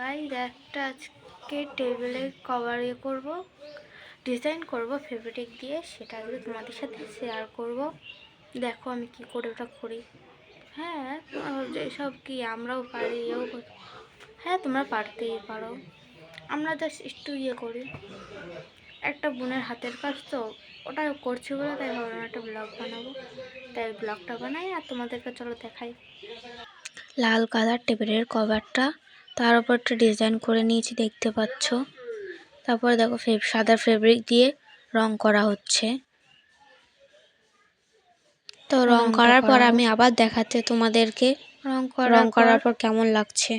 Guys একটা আজকে টেবিলে কভার ইয়ে করব ডিজাইন করব ফেব্রিক দিয়ে সেটা আজকে তোমাদের সাথে শেয়ার করব। দেখো আমি কি করে ওটা করি। হ্যাঁ এসব কি আমরাও পারি ইয়েও করি। হ্যাঁ তোমরা পারতেই পারো। আমরা জাস্ট একটু ইয়ে করি। একটা বোনের হাতের কাজ তো, ওটা করছি বলে তাই ভাবলাম একটা ব্লগ বানাবো। তাই ব্লগটা বানাই আর তোমাদেরকে চলো দেখাই। লাল কালার টেবিলের কভারটা তার উপর একটা ডিজাইন করে নিয়েছি দেখতে পাচ্ছ। তারপরে দেখো ফেব সাদা ফেব্রিক দিয়ে রং করা হচ্ছে। তো রং করার পর আমি আবার দেখাচ্ছি তোমাদেরকে রং রং করার পর কেমন লাগছে।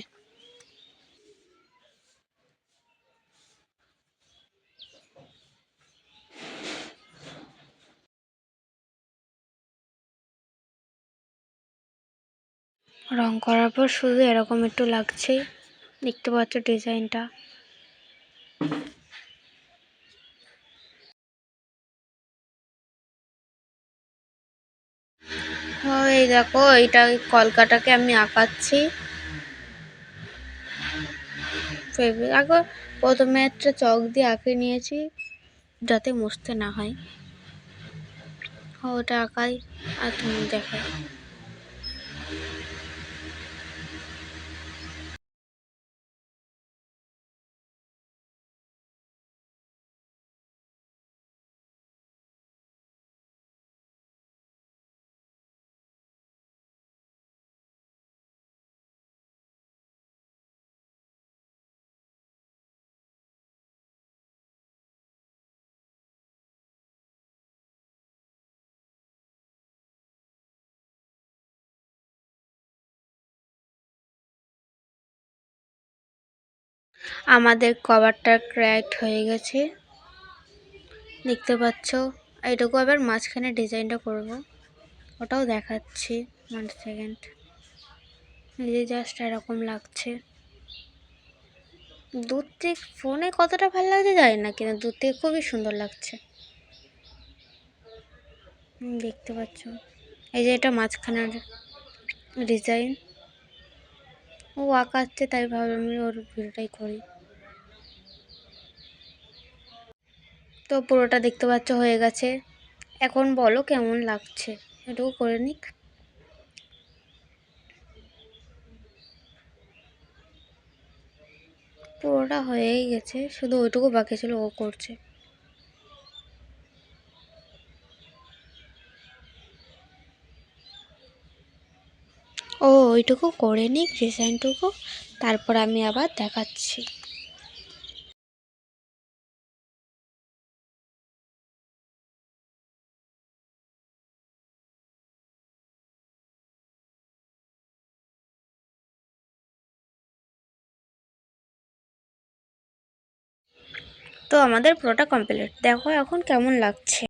রং করার পর শুধু এরকম একটু লাগছে। দেখতে পাচ্ছ ডিজাইনটা। এই দেখো, এইটা কলকাটাকে আমি আঁকাচ্ছি। আগে প্রথমে একটা চক দিয়ে আঁকে নিয়েছি, যাতে মুছতে না হয়। ওটা আঁকাই, আর তুমি দেখাই। আমাদের কভারটা ক্র্যাক হয়ে গেছে। দেখতে পাচ্ছ এইটুকু আবার মাঝখানে ডিজাইনটা করব। ওটাও দেখাচ্ছি ওয়ান সেকেন্ড এই জাস্ট এরকম লাগছে। দূর থেকে ফোনে কতটা ভালো লাগছে যায় না, কিন্তু দূর থেকে খুবই সুন্দর লাগছে। দেখতে পাচ্ছ, এই যে এটা মাঝখানের ডিজাইন ও আঁকাচ্ছে, তাই ভাবলাম আমি ওর ভিডিওটাই করি। তো পুরোটা দেখতে পাচ্ছ, হয়ে গেছে। এখন বলো কেমন লাগছে? এটুকু করে নিক। পুরোটা হয়েই গেছে, শুধু ওইটুকু বাকি ছিল ও করছে। ও, ওইটুকু করে নিক ডিজাইনটুকু তারপর আমি আবার দেখাচ্ছি। তো আমাদের পুরোটা কমপ্লিট দেখো এখন কেমন লাগছে।